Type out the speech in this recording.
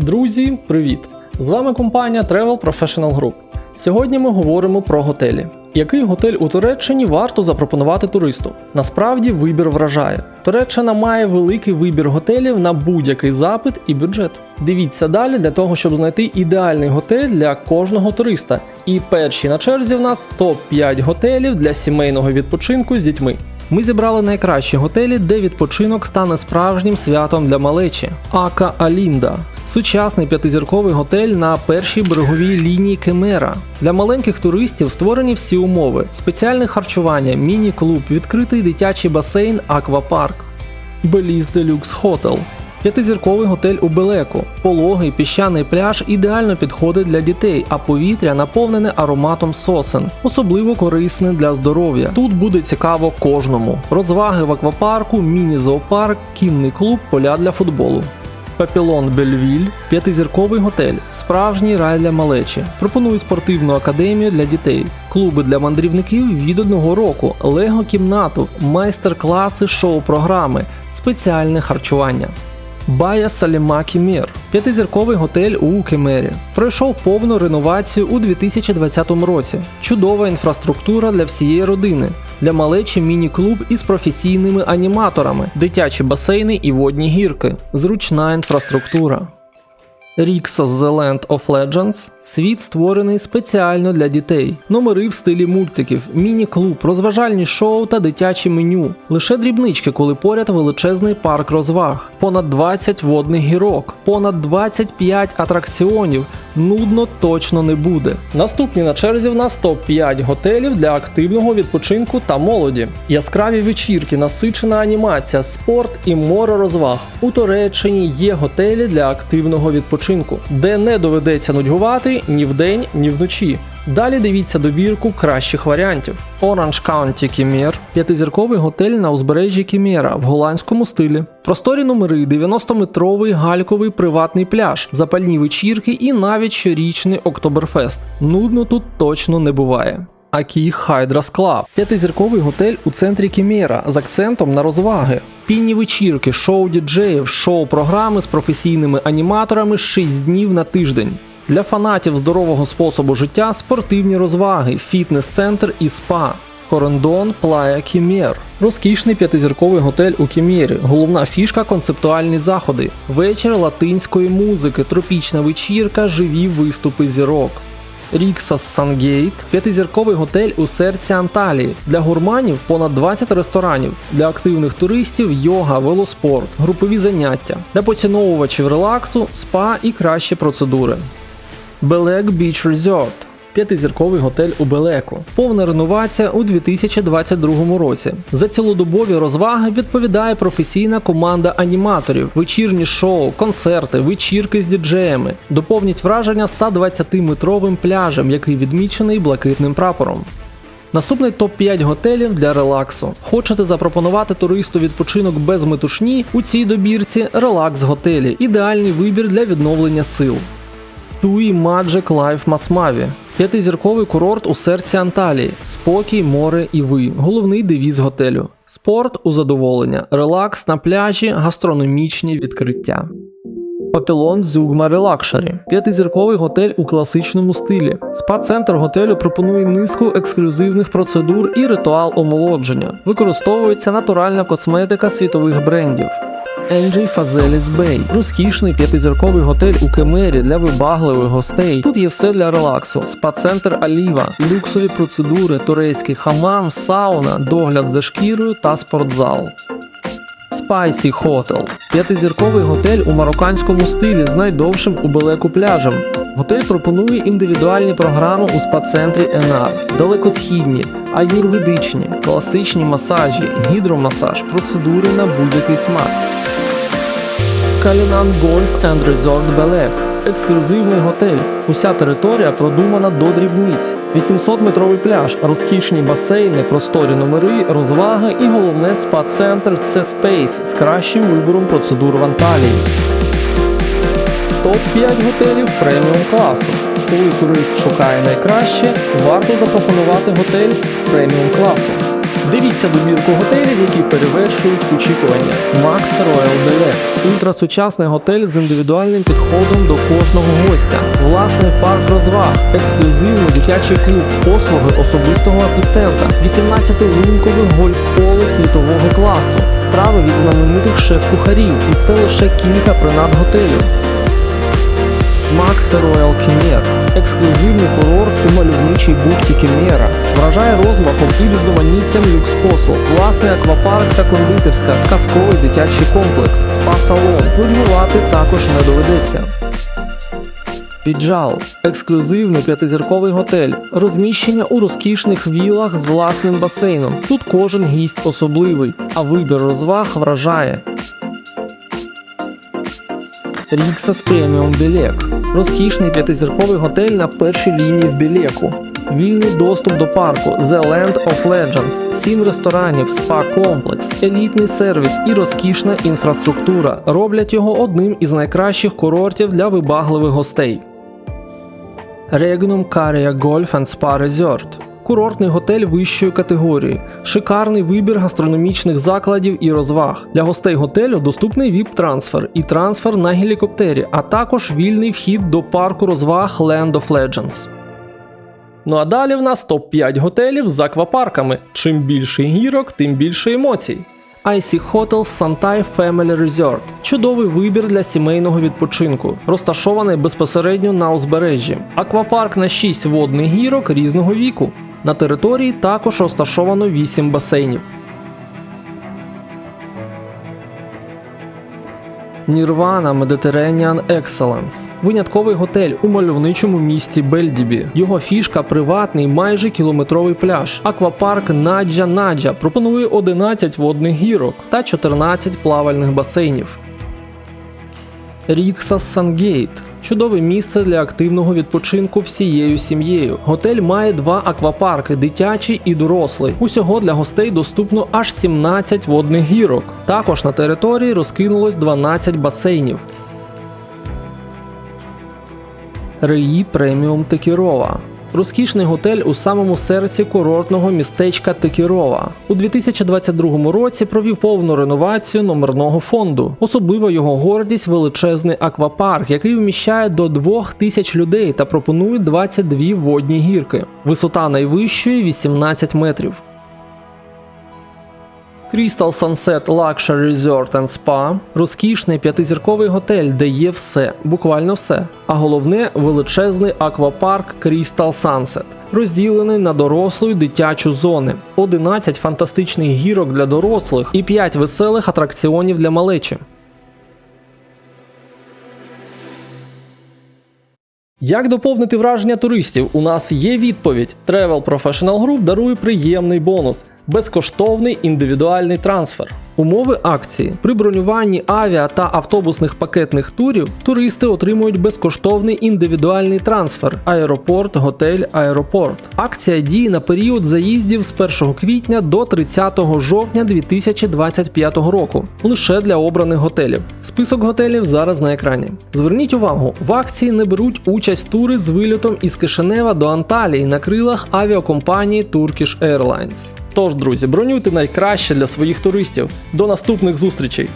Друзі, привіт! З вами компанія Travel Professional Group. Сьогодні ми говоримо про готелі. Який готель у Туреччині варто запропонувати туристу? Насправді вибір вражає. Туреччина має великий вибір готелів на будь-який запит і бюджет. Дивіться далі для того, щоб знайти ідеальний готель для кожного туриста. І перші на черзі в нас топ-5 готелів для сімейного відпочинку з дітьми. Ми зібрали найкращі готелі, де відпочинок стане справжнім святом для малечі. Ака Алінда. Сучасний п'ятизірковий готель на першій береговій лінії Кемера. Для маленьких туристів створені всі умови: спеціальне харчування, міні-клуб, відкритий дитячий басейн, аквапарк. Беліз Делюкс Хотел. П'ятизірковий готель у Белеку. Пологий піщаний пляж ідеально підходить для дітей, а повітря наповнене ароматом сосен, особливо корисне для здоров'я. Тут буде цікаво кожному. Розваги в аквапарку, міні-зоопарк, кінний клуб, поля для футболу. Папілон Бельвіль, п'ятизірковий готель, справжній рай для малечі. Пропонує спортивну академію для дітей, клуби для мандрівників від одного року, лего кімнату, майстер-класи, шоу-програми, спеціальне харчування. Бая Саліма Кімір п'ятизірковий готель у Кемері. Пройшов повну реновацію у 2020 році. Чудова інфраструктура для всієї родини. Для малечі міні-клуб із професійними аніматорами, дитячі басейни і водні гірки, зручна інфраструктура. Rixos The Land of Legends світ створений спеціально для дітей. Номери в стилі мультиків, міні-клуб, розважальні шоу та дитячі меню. Лише дрібнички, коли поряд величезний парк розваг, понад 20 водних гірок, понад 25 атракціонів. Нудно точно не буде. Наступні на черзі в нас топ-5 готелів для активного відпочинку та молоді. Яскраві вечірки, насичена анімація, спорт і море розваг. У Туреччині є готелі для активного відпочинку, де не доведеться нудьгувати ні вдень, ні вночі. Далі дивіться добірку кращих варіантів. Orange County Кімєр – п'ятизірковий готель на узбережжі Кімєра в голландському стилі. Просторі номери, 90-метровий гальковий приватний пляж, запальні вечірки і навіть щорічний Октоберфест. Нудно тут точно не буває. Акі Хайдрас Клаб – п'ятизірковий готель у центрі Кімєра з акцентом на розваги. Пінні вечірки, шоу діджеїв, шоу-програми з професійними аніматорами 6 днів на тиждень. Для фанатів здорового способу життя спортивні розваги, фітнес-центр і спа. Корондон Плая Кімєр. Розкішний п'ятизірковий готель у Кімєрі. Головна фішка концептуальні заходи. Вечір латинської музики, тропічна вечірка, живі виступи зірок. Ріксас Сангейт п'ятизірковий готель у серці Анталії. Для гурманів понад 20 ресторанів, для активних туристів йога, велоспорт, групові заняття, для поціновувачів релаксу, спа і кращі процедури. Белек Beach Resort П'ятизірковий готель у Белеку. Повна реновація у 2022 році. За цілодобові розваги відповідає професійна команда аніматорів, вечірні шоу, концерти, вечірки з діджеями. Доповніть враження 120-метровим пляжем, який відмічений блакитним прапором. Наступний топ-5 готелів для релаксу. Хочете запропонувати туристу відпочинок без метушні? У цій добірці релакс готелі ідеальний вибір для відновлення сил. Туї Magic Life Масмаві. П'ятизірковий курорт у серці Анталії. Спокій, море і ви. Головний девіз готелю. Спорт у задоволення, релакс на пляжі, гастрономічні відкриття. Папілон Зюгма Релакшері. П'ятизірковий готель у класичному стилі. Спа-центр готелю пропонує низку ексклюзивних процедур і ритуал омолодження. Використовується натуральна косметика світових брендів. Енджей Фазеліс Бей. Розкішний п'ятизірковий готель у Кемері для вибагливих гостей. Тут є все для релаксу. Спа-центр Аліва, люксові процедури, турецький хамам, сауна, догляд за шкірою та спортзал. Spicy Hotel – п'ятизірковий готель у марокканському стилі з найдовшим у Белеку пляжем. Готель пропонує індивідуальні програми у спа-центрі Енар, далекосхідні, аюрведичні, класичні масажі, гідромасаж, процедури на будь-який смак. Калінан Golf and Resort Белек ексклюзивний готель. Уся територія продумана до дрібниць. 800-метровий пляж, розкішні басейни, просторі номери, розваги і головне спа-центр це Space з кращим вибором процедур в Анталії. Топ-5 готелів преміум класу. Коли турист шукає найкраще, варто запропонувати готель преміум класу. Дивіться добірку готелів, які перевершують очікування. Max Royal Delect – ультрасучасний готель з індивідуальним підходом до кожного гостя, власний парк розваг, ексклюзивний дитячий клуб, послуги особистого асистента, 18-лункове гольф-поле світового класу, страви від знаменитих шеф-кухарів, і це лише кілька принад готелю. Max Royal Кімер – ексклюзивний курорт у мальовничій бухті Кімера. Вражає розмахом і різноманіттям люкс-послуг, власний аквапарк та кондитерська, казковий дитячий комплекс, спа-салон. Турбувати також не доведеться. Піджал – ексклюзивний п'ятизірковий готель, розміщення у розкішних вілах з власним басейном. Тут кожен гість особливий, а вибір розваг вражає. Ріксас Преміум Білек розкішний п'ятизірковий готель на першій лінії в Білеку. Вільний доступ до парку The Land of Legends, сім ресторанів, спа-комплекс, елітний сервіс і розкішна інфраструктура роблять його одним із найкращих курортів для вибагливих гостей. Regnum Caria Golf and Spa Resort Курортний готель вищої категорії, шикарний вибір гастрономічних закладів і розваг. Для гостей готелю доступний ВІП-трансфер і трансфер на гелікоптері, а також вільний вхід до парку розваг Land of Legends. Ну а далі в нас топ-5 готелів з аквапарками. Чим більше гірок, тим більше емоцій. IC Hotel Santai Family Resort – чудовий вибір для сімейного відпочинку, розташований безпосередньо на узбережжі. Аквапарк на 6 водних гірок різного віку. На території також розташовано 8 басейнів. Нірвана Mediterranean Excellence – винятковий готель у мальовничому місті Бельдібі. Його фішка приватний майже кілометровий пляж. Аквапарк Наджа Наджа пропонує 11 водних гірок та 14 плавальних басейнів. Ріксас Сангейт чудове місце для активного відпочинку всією сім'єю. Готель має два аквапарки дитячий і дорослий. Усього для гостей доступно аж 17 водних гірок. Також на території розкинулось 12 басейнів. Реї Преміум Текірова. Розкішний готель у самому серці курортного містечка Текірова. У 2022 році провів повну реновацію номерного фонду. Особливо його гордість величезний аквапарк, який вміщає до 2000 людей та пропонує 22 водні гірки. Висота найвищої 18 метрів. Crystal Sunset Luxury Resort and Spa – розкішний п'ятизірковий готель, де є все, буквально все. А головне величезний аквапарк Crystal Sunset, розділений на дорослу і дитячу зони, 11 фантастичних гірок для дорослих і 5 веселих атракціонів для малечі. Як доповнити враження туристів? У нас є відповідь. Travel Professional Group дарує приємний бонус безкоштовний індивідуальний трансфер. Умови акції при бронюванні авіа та автобусних пакетних турів туристи отримують безкоштовний індивідуальний трансфер аеропорт, готель, аеропорт. Акція діє на період заїздів з 1 квітня до 30 жовтня 2025 року лише для обраних готелів. Список готелів зараз на екрані. Зверніть увагу, в акції не беруть участь тури з вильотом із Кишинева до Анталії на крилах авіакомпанії Turkish Airlines. Тож, друзі, бронюйте найкраще для своїх туристів. До наступних зустрічей!